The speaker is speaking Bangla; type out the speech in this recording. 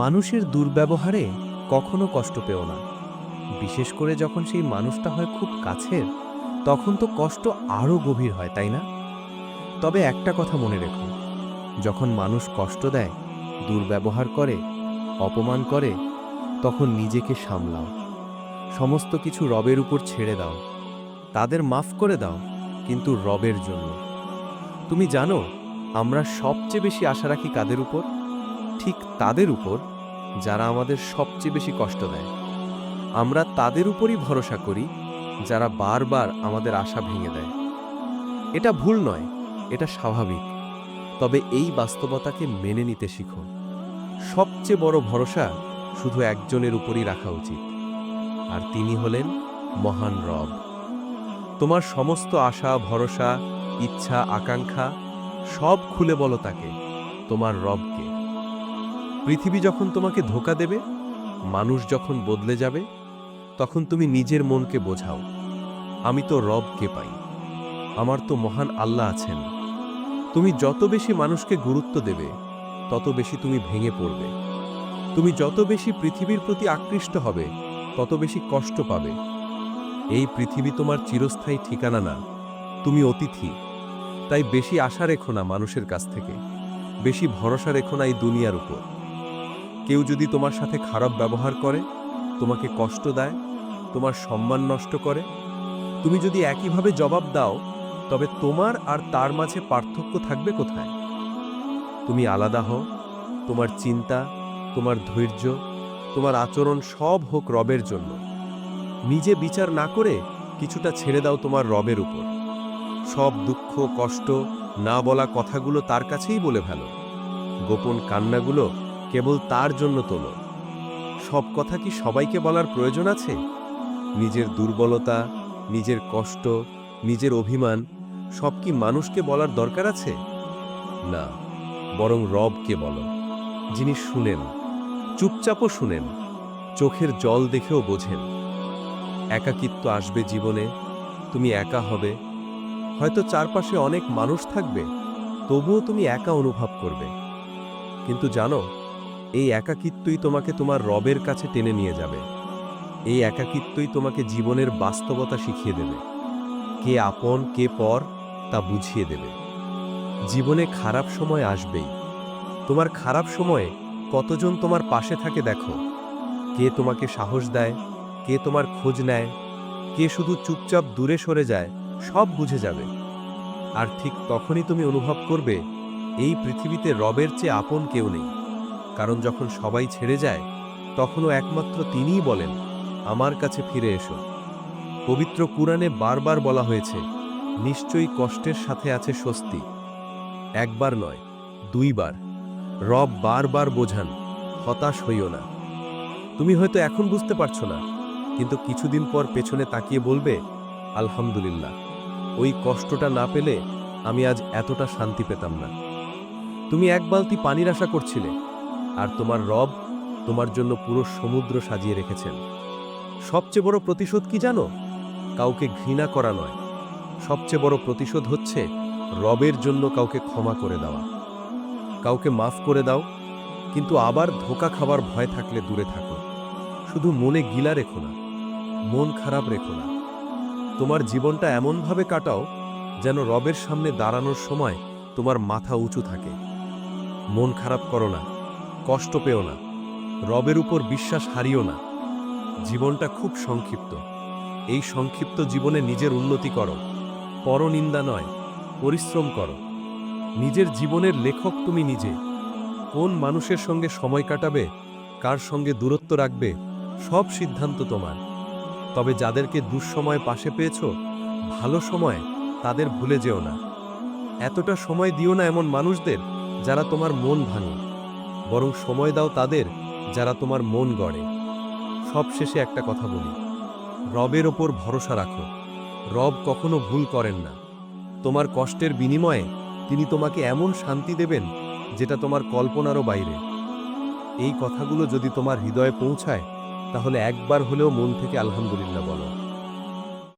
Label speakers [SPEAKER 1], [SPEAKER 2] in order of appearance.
[SPEAKER 1] মানুষের দুর্ব্যবহারে কখনো কষ্ট পেও না। বিশেষ করে যখন সেই মানুষটা হয় খুব কাছের, তখন তো কষ্ট আরও গভীর হয়, তাই না? তবে একটা কথা মনে রেখো, যখন মানুষ কষ্ট দেয়, দুর্ব্যবহার করে, অপমান করে, তখন নিজেকে সামলাও। সমস্ত কিছু রবের উপর ছেড়ে দাও। তাদের মাফ করে দাও, কিন্তু রবের জন্য। তুমি জানো, আমরা সবচেয়ে বেশি আশা রাখি কাদের উপর? ঠিক তাদের উপর, যারা আমাদের সবচেয়ে বেশি কষ্ট দেয়। আমরা তাদের উপরই ভরসা করি, যারা বারবার আমাদের আশা ভেঙে দেয়। এটা ভুল নয়, এটা স্বাভাবিক। তবে এই বাস্তবতাকে মেনে নিতে শিখো সবচেয়ে বড় ভরসা শুধু একজনের উপরই রাখা উচিত, আর তিনি হলেন মহান রব। তোমার সমস্ত আশা, ভরসা, ইচ্ছা, আকাঙ্ক্ষা সব খুলে বলো তাকে, তোমার রবকে। পৃথিবী যখন তোমাকে ধোকা দেবে, মানুষ যখন বদলে যাবে, তখন তুমি নিজের মনকে বোঝাও, আমি তো রবকে পাই, আমার তো মহান আল্লাহ আছেন। তুমি যত বেশি মানুষকে গুরুত্ব দেবে, তত বেশি তুমি ভেঙে পড়বে। তুমি যত বেশি পৃথিবীর প্রতি আকৃষ্ট হবে, তত বেশি কষ্ট পাবে। এই পৃথিবী তোমার চিরস্থায়ী ঠিকানা না, তুমি অতিথি। তাই বেশি আশা রেখো না মানুষের কাছ থেকে, বেশি ভরসা রেখো না এই দুনিয়ার উপর। কেউ যদি তোমার সাথে খারাপ ব্যবহার করে, তোমাকে কষ্ট দেয়, তোমার সম্মান নষ্ট করে, তুমি যদি একইভাবে জবাব দাও, তবে তোমার আর তার মাঝে পার্থক্য থাকবে কোথায়? তুমি আলাদা হও, তোমার চিন্তা, তোমার ধৈর্য, তোমার আচরণ সব হোক রবের জন্য। নিজে বিচার না করে কিছুটা ছেড়ে দাও তোমার রবের উপর। সব দুঃখ, কষ্ট, না বলা কথাগুলো তার কাছেই বলে ফেলো। গোপন কান্নাগুলো কেবল তার জন্য তোলো। সব কথা কি সবাইকে বলার প্রয়োজন আছে? নিজের দুর্বলতা, নিজের কষ্ট, নিজের অভিমান, সব কি মানুষকে বলার দরকার আছে? না, বরং রবকে বলো। যিনি শুনেন, চুপচাপও শুনেন, চোখের জল দেখেও বোঝেন। একাকিত্ব আসবে জীবনে, তুমি একা হবে। হয়তো চারপাশে অনেক মানুষ থাকবে, তবুও তুমি একা অনুভব করবে। কিন্তু জানো এই একাকিত্বই তোমাকে তোমার রবের কাছে টেনে নিয়ে যাবে। এই একাকিত্বই তোমাকে জীবনের বাস্তবতা শিখিয়ে দেবে। কে আপন, কে পর, তা বুঝিয়ে দেবে। জীবনে খারাপ সময় আসবেই। তোমার খারাপ সময়ে কতজন তোমার পাশে থাকে দেখো। কে তোমাকে সাহস দেয়, কে তোমার খোঁজ নেয়, কে শুধু চুপচাপ দূরে সরে যায়, সব বুঝে যাবে। আর ঠিক তখনই তুমি অনুভব করবে, এই পৃথিবীতে রবের চেয়ে আপন কেউ নেই। কারণ যখন সবাই ছেড়ে যায়, তখনও একমাত্র তিনিই বলেন, আমার কাছে ফিরে এসো। পবিত্র কুরআনে বারবার বলা হয়েছে, নিশ্চয়ই কষ্টের সাথে আছে স্বস্তি। একবার নয়, দুইবার। রব বারবার বোঝান, হতাশ হইও না। তুমি হয়তো এখন বুঝতে পারছ না, কিন্তু কিছুদিন পর পেছনে তাকিয়ে বলবে, আলহামদুলিল্লাহ, ওই কষ্টটা না পেলে আমি আজ এতটা শান্তি পেতাম না। তুমি এক বালতি পানির আশা করছিলে আর তোমার রব তোমার জন্য পুরো সমুদ্র সাজিয়ে রেখেছেন। সবচেয়ে বড় প্রতিশোধ কি জানো? কাউকে ঘৃণা করা নয়। সবচেয়ে বড় প্রতিশোধ হচ্ছে রবের জন্য কাউকে ক্ষমা করে দেওয়া। কাউকে মাফ করে দাও, কিন্তু আবার ধোকা খাবার ভয় থাকলে দূরে থাকো। শুধু মনে গিলা রেখো না, মন খারাপ রেখো না। তোমার জীবনটা এমনভাবে কাটাও যেন রবের সামনে দাঁড়ানোর সময় তোমার মাথা উঁচু থাকে। মন খারাপ করো না। কষ্ট পেও না। রবের উপর বিশ্বাস হারিও না। জীবনটা খুব সংক্ষিপ্ত। এই সংক্ষিপ্ত জীবনে নিজের উন্নতি করো। পরনিন্দা নয়, পরিশ্রম করো। নিজের জীবনের লেখক তুমি নিজে। কোন মানুষের সঙ্গে সময় কাটাবে, কার সঙ্গে দূরত্ব রাখবে, সব সিদ্ধান্ত তোমার। তবে যাদেরকে দুঃসময় পাশে পেয়েছ, ভালো সময় তাদের ভুলে যেও না। এতটা সময় দিও না এমন মানুষদের যারা তোমার মন ভাঙে। বরং সময় দাও তাদের যারা তোমার মন গড়ে। সব শেষে একটা কথা বলি, রবের ওপর ভরসা রাখো। রব কখনো ভুল করেন না। তোমার কষ্টের বিনিময়ে তিনি তোমাকে এমন শান্তি দেবেন যেটা তোমার কল্পনারও বাইরে। এই কথাগুলো যদি তোমার হৃদয়ে পৌঁছায়, তাহলে একবার হলেও মন থেকে আলহামদুলিল্লাহ বলো।